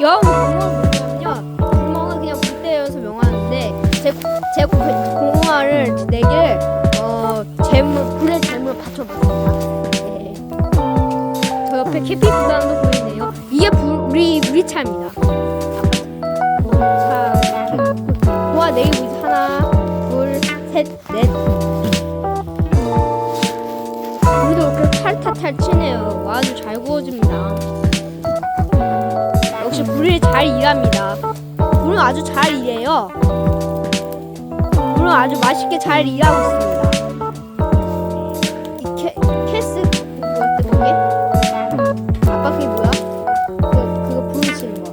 여왕 공항을 뭐냐면요. 구멍은 그냥 물대여서 명하는데 제, 제 고- 공항을 네 개를 어, 재물, 불의 재물로 받쳐봤습니다. 네. 저 옆에 캐피부단도 보이네요. 이게 불, 우리, 우리 차입니다. 자, 도와 내리고 있어. 하나, 둘, 셋, 넷. 우리도 이렇게 탈탈탈 치네요. 아주 잘 구워집니다. 역시 불이 잘 일합니다. 불은 아주 잘 일해요. 불은 아주 맛있게 잘 일하고 있습니다. 이 캐, 캐스 뭐야 그게? 아빠 그게 뭐야? 그 그거 불 치는 거.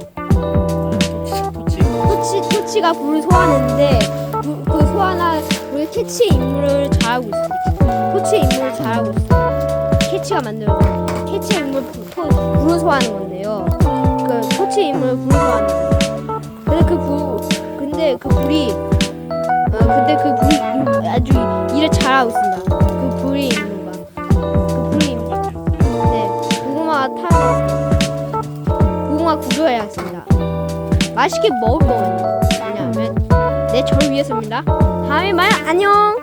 토치 토치가 불을 소환했는데 불, 그 소환한 우리 캐치 임무를 잘하고 있습니다. 토치 임무를 잘하고 있어요. 캐치가 만들어 캐치 임무 불, 토- 불을 소환하는 건데요. 그 토치 임무를 불을 소환하는 거예요. 근데 그 불, 근데 그 불이 어 근데 그 불이 임- 아주 일을 잘하고 있습니다. 그 불이 그 불이 임무. 네 고구마 타고 고구마 구조해야겠습니다. 맛있게 먹을 거거든요. 왜냐하면 내 저를 위해서입니다. 다음에 봐요. 안녕.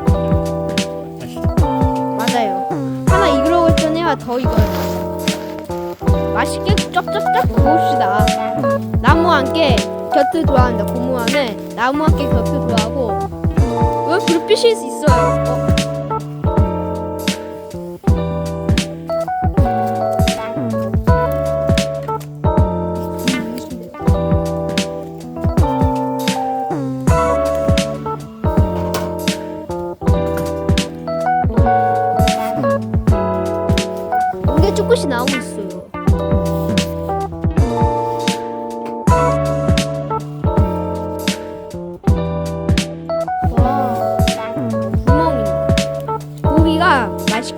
맞아요. 하나 이그러고 있던 애가 더 이거요. 맛있게 쩝쩝쩝 구웁시다. 나무와 함께 곁을 돌아간다. 고무함에 나무와 함께 곁을 돌아가고 왜 불빛이 있어요? 조금씩 나오고 있어요.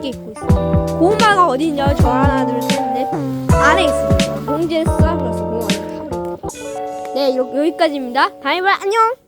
맛있게 익고 있어요. 고구마가 어디 있냐고 저 하나 둘셋넷 안에 있습니다. 봉지에 싸버렸어. 고구마. 네, 여, 여기까지입니다. 다음에. 안녕.